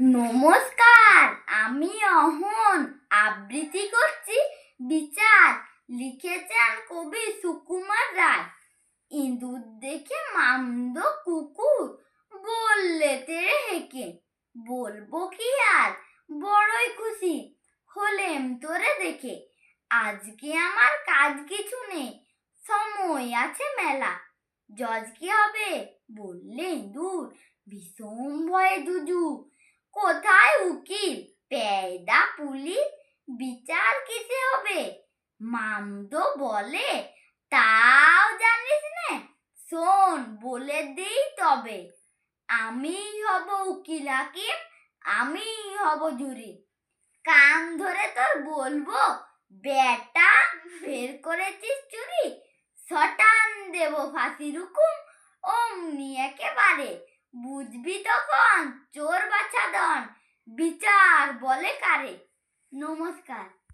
নমস্কার, আমি অহন। আবৃত্তি করছি বিচার। লিখেছেন কবি সুকুমার রায়। ইঁদুর দেখে মামদ কুকুর, বললে তেরে হেকে। বলব কি আর বড়ই খুশি, হলেম তোরে দেখে। আজকে আমার কাজ কিছু নেই, সময় আছে মেলা। জজ কি হবে? বললে ইঁদুর, ভীষণ ভয়ে দুজু। কোথায় উকিল? পেয়দা পুলিশ বিচার কিসে হবে? মামদো বলে, তাও জানিস নে? শোন, বলে দেই তবে। আমি হব উকিল হাকিম আমি হব জুরি। কান ধরে তোর বলব, বেটা ফের করেছিস চুরি? শটান দেব ফাঁসি রুকুম অমনি একেবারে। বুঝবি তখন? চোর বাছাদন বিচার বলে কারে? নমস্কার।